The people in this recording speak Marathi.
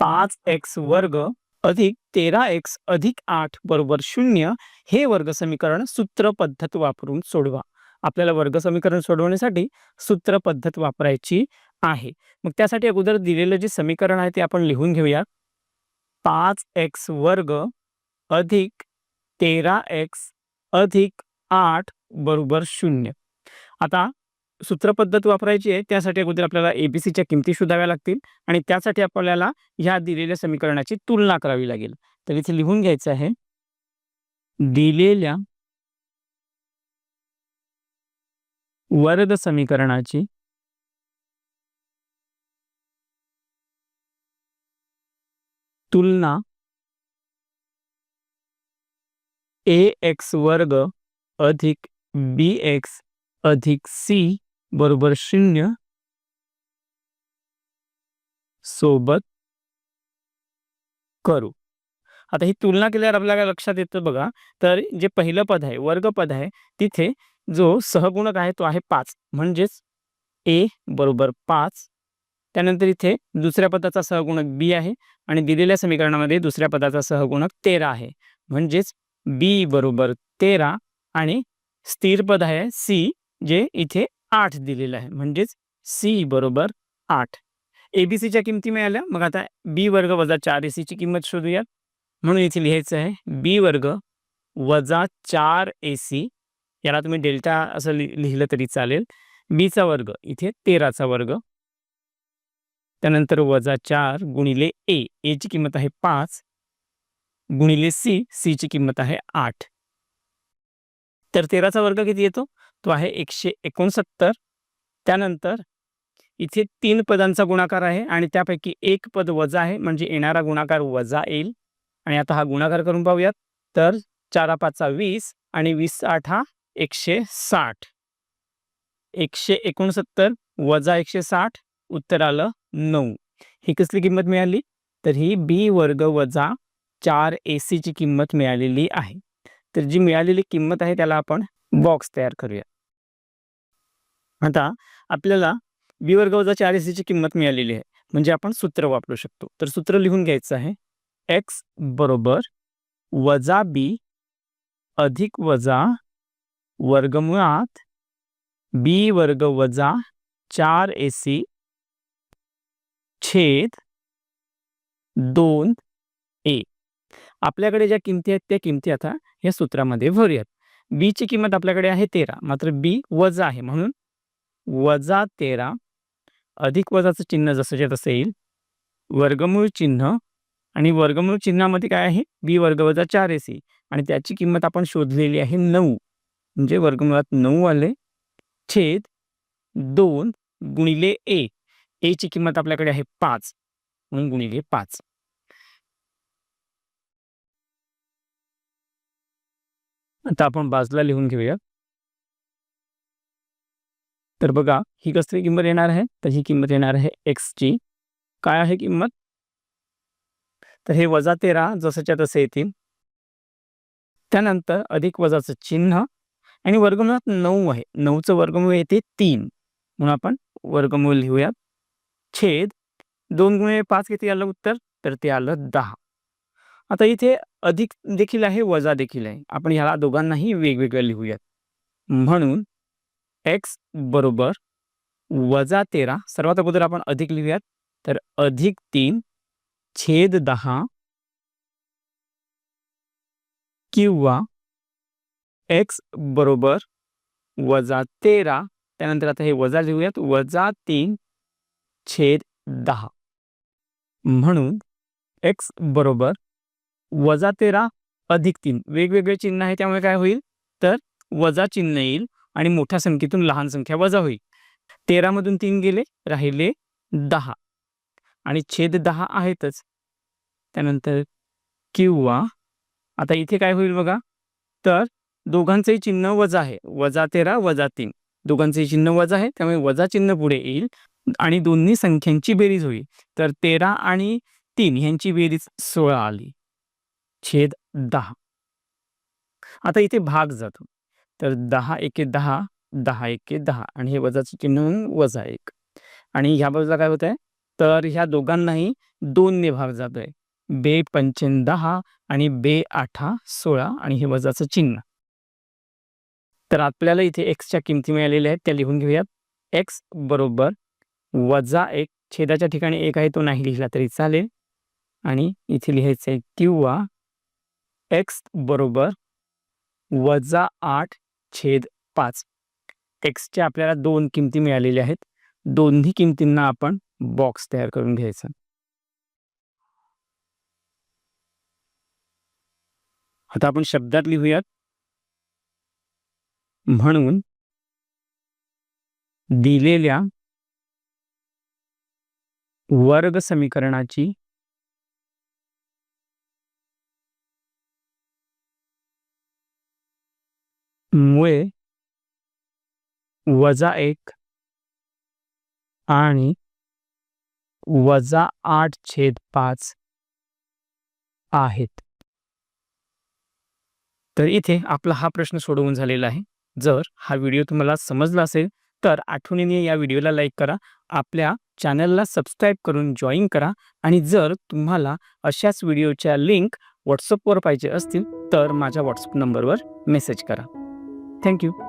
पाच एक्स वर्ग अधिक तेरा एक्स अधिक आठ बरोबर शून्य हे वर्ग समीकरण सूत्र पद्धत वापरून सोडवा. आपल्याला वर्ग समीकरण सोडवण्यासाठी सूत्र पद्धत वापरायची आहे. मग त्यासाठी अगोदर दिलेलं जे समीकरण आहे ते आपण लिहून घेऊया. पाच एक्स वर्ग अधिक तेरा एक्स अधिक आठ बरोबर शून्य. आता सूत्रपद्धत वापरायची आहे त्यासाठी अगोदर आपल्याला एबीसीच्या किमती शोधाव्या लागतील आणि त्यासाठी आपल्याला ह्या दिलेल्या समीकरणाची तुलना करावी लागेल. तर इथे लिहून घ्यायचं आहे. दिलेल्या वर्ग समीकरणाची तुलना ए एक्स वर्ग अधिक बी एक्स अधिक सी बरोबर शून्य. सोबत करू. आता ही तुलना केल्यावर आपल्याला लक्षात येतं बघा. तर जे पहिलं पद आहे वर्ग पद आहे तिथे जो सहगुणक आहे तो आहे पाच. म्हणजेच ए बरोबर पाच. त्यानंतर इथे दुसऱ्या पदाचा सहगुणक बी आहे आणि दिलेल्या समीकरणामध्ये दुसऱ्या पदाचा सहगुणक तेरा आहे. म्हणजेच बी बरोबर तेरा आणि स्थिर पद आहे सी जे इथे आठ दिलेलं आहे. म्हणजेच सी बरोबर आठ. एबीसीच्या किमती मिळाल्या. मग आता बी वर्ग वजा चार ए सीची किंमत शोधूयात. म्हणून इथे लिहायचं आहे बी वर्ग वजा चार ए सी याला तुम्ही डेल्टा असं लि लिहिलं तरी चालेल. बीचा वर्ग इथे तेराचा वर्ग. त्यानंतर वजा चार गुणिले ए एची किंमत आहे पाच. गुणिले सी सीची किंमत आहे आठ. तर तेराचा वर्ग किती येतो? तो आहे एकशे एकोणसत्तर. त्यानंतर इथे तीन पदांचा गुणाकार आहे आणि त्यापैकी एक पद वजा आहे म्हणजे येणारा गुणाकार वजा येईल. आणि आता हा गुणाकार करून पाहूयात. तर चारा पाचचा वीस आणि वीस आठ हा एकशे साठ. एकशे एकोणसत्तर वजा एकशे साठ उत्तर आलं नऊ. ही कसली किंमत मिळाली? तर ही बी वर्ग वजा चार ए सीची किंमत मिळालेली आहे. तर जी मिळालेली किंमत आहे त्याला आपण बॉक्स तयार करूया. आता आपल्याला बी वर्ग वजा चार ए सीची किंमत मिळालेली आहे. म्हणजे आपण सूत्र वापरू शकतो. तर सूत्र लिहून घ्यायचं आहे. एक्स बरोबर वजा बी अधिक वजा वर्गमुळात बी वर्ग वजा चार ए सी छेद दोन आपल्याकडे ज्या किमती आहेत त्या किमती आता या सूत्रामध्ये भरूयात. बीची किंमत आपल्याकडे आहे तेरा मात्र बी वजा आहे. म्हणून वजा तेरा अधिक वजाचं चिन्ह जसंच्या तसं येईल वर्गमूळ चिन्ह. आणि वर्गमूळ चिन्हामध्ये काय आहे? बी वर्ग वजा चार ए सी आणि त्याची किंमत आपण शोधलेली आहे नऊ. म्हणजे वर्गमुळात नऊ आले छेद दोन गुणिले ए एची किंमत आपल्याकडे आहे पाच. म्हणून गुणिले पाच. आता आपण बाजूला लिहून घेऊया. तर बघा ही कसली किंमत येणार आहे? तर ही किंमत येणार आहे एक्सची काय आहे किंमत? तर हे वजा तेरा जसंच्या तसे येतील. त्यानंतर अधिक वजाचं चिन्ह आणि वर्गमुळात नऊ आहे. नऊचं वर्गमूळ येते तीन. म्हणून आपण वर्गमूळ लिहूयात. छेद दोन गुणे पाच किती आलं उत्तर तर ते आलं दहा. आता इथे अधिक देखील आहे वजा देखील आहे. आपण ह्याला दोघांनाही वेगवेगळ्या लिहूयात. म्हणून एक्स बरोबर वजा तेरा सर्वात अगोदर आपण अधिक लिहूयात तर अधिक तीन छेद दहा किंवा एक्स बरोबर वजा तेरा त्यानंतर आता हे वजा लिहूयात वजा तीन छेद दहा. म्हणून एक्स बरोबर वजा तेरा अधिक तीन. वेगवेगळे चिन्ह आहे त्यामुळे काय होईल? तर वजा चिन्ह येईल आणि मोठ्या संख्येतून लहान संख्या वजा होईल. तेरामधून तीन गेले राहिले दहा. आणि छेद दहा आहेतच. त्यानंतर किंवा आता इथे काय होईल बघा? तर दोघांचंही चिन्ह वजा आहे. वजा तेरा वजा तीन. दोघांचंही चिन्ह वजा आहे त्यामुळे वजा चिन्ह पुढे येईल आणि दोन्ही संख्यांची बेरीज होईल. तर तेरा आणि तीन ह्यांची बेरीज सोळा आली. छेद दहा. आता इथे भाग जातो. तर दहा एके दहा दहा एके दहा. आणि हे वजाचं चिन्ह म्हणून वजा एक. आणि ह्या बाजूला काय होत आहे तर ह्या दोघांनाही दोनने भाग जातोय. बे पंचेन दहा आणि बे आठा सोळा. आणि हे वजाचं चिन्ह. तर आपल्याला इथे एक्सच्या किमती मिळालेल्या आहेत. त्या लिहून घेऊयात. एक्स बरोबर वजा एक. छेदाच्या ठिकाणी एक आहे तो नाही लिहिला तरी चालेल. आणि इथे लिहायचं आहे किंवा एक्स बरोबर वजा आठ छेद पाच. एक्सच्या आपल्याला दोन किमती मिळालेल्या आहेत. दोन्ही किमतींना आपण बॉक्स तयार करून घ्यायचा. आता आपण शब्दात लिहूयात. म्हणून दिलेल्या वर्ग समीकरणाची मुळे वजा एक आणि वजा आठ छेद पाच आहेत. तर इथे आपला हा प्रश्न सोडवून झालेला आहे. जर हा व्हिडिओ तुम्हाला समजला असेल तर आठवणीने या व्हिडिओला लाईक करा आपल्या चॅनलला सबस्क्राईब करून जॉईन करा आणि जर तुम्हाला अशाच व्हिडिओच्या लिंक व्हॉट्सअपवर पाहिजे असतील तर माझ्या व्हॉट्सअप नंबरवर मेसेज करा. Thank you.